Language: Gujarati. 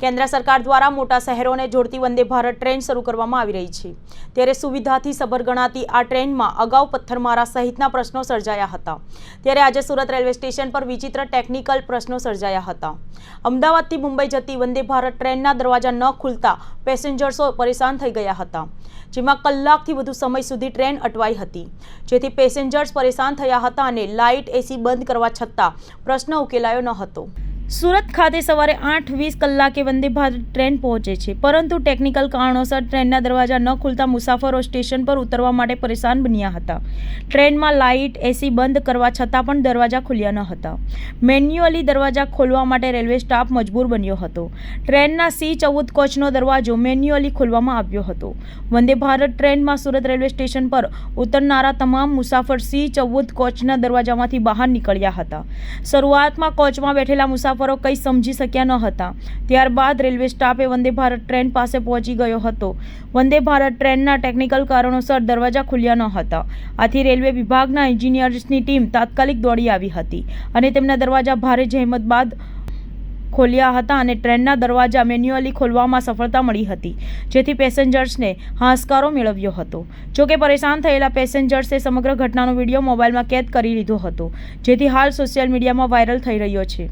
કેન્દ્ર સરકાર દ્વારા મોટા શહેરોને જોડતી વંદે ભારત ટ્રેન શરૂ કરવામાં આવી રહી છે. ત્યારે સુવિધાથી સભર ગણાતી આ ટ્રેનમાં અગાઉ પથ્થરમારા સહિતના પ્રશ્નો સર્જાયા હતા. ત્યારે આજે સુરત રેલવે સ્ટેશન પર વિચિત્ર ટેકનિકલ પ્રશ્નો સર્જાયા હતા. અમદાવાદથી મુંબઈ જતી વંદે ભારત ટ્રેનના દરવાજા ન ખુલતા પેસેન્જર્સો પરેશાન થઈ ગયા હતા, જેમાં કલાકથી વધુ સમય સુધી ટ્રેન અટવાઈ હતી. જેથી પેસેન્જર્સ પરેશાન થયા હતા અને લાઇટ, એસી બંધ કરવા છતાં પ્રશ્ન ઉકેલાયો ન હતો. સુરત ખાતે સવારે આઠ વીસ કલાકે વંદે ભારત ટ્રેન પહોંચે છે. પરંતુ ટેકનિકલ કારણોસર ટ્રેનના દરવાજા ન ખુલતા મુસાફરો સ્ટેશન પર ઉતરવા માટે પરેશાન બન્યા હતા. ટ્રેનમાં લાઇટ, એસી બંધ કરવા છતાં પણ દરવાજા ખુલ્યા ન હતા. મેન્યુઅલી દરવાજા ખોલવા માટે રેલવે સ્ટાફ મજબૂર બન્યો હતો. ટ્રેનના સી ચૌદ કોચનો દરવાજો મેન્યુઅલી ખોલવામાં આવ્યો હતો. વંદે ભારત ટ્રેનમાં સુરત રેલવે સ્ટેશન પર ઉતરનારા તમામ મુસાફર સી ચૌદ કોચના દરવાજામાંથી બહાર નીકળ્યા હતા. શરૂઆતમાં કોચમાં બેઠેલા મુસાફરો કંઈ સમજી શક્યા ન હતા. ત્યારબાદ રેલવે સ્ટાફે વંદે ભારત ટ્રેન પાસે પહોંચી ગયો હતો. વંદે ભારત ટ્રેનના ટેકનિકલ કારણોસર દરવાજા ખુલ્યા ન હતા. આથી રેલવે વિભાગના એન્જિનિયર્સની ટીમ તાત્કાલિક દોડી આવી હતી અને તેમના દરવાજા ભારે જહેમત બાદ ખોલ્યા હતા અને ટ્રેનના દરવાજા મેન્યુઅલી ખોલવામાં સફળતા મળી હતી, જેથી પેસેન્જર્સને હાશકારો મેળવ્યો હતો. જોકે પરેશાન થયેલા પેસેન્જર્સે સમગ્ર ઘટનાનો વીડિયો મોબાઈલમાં કેદ કરી લીધો હતો, જેથી હાલ સોશિયલ મીડિયામાં વાયરલ થઈ રહ્યો છે.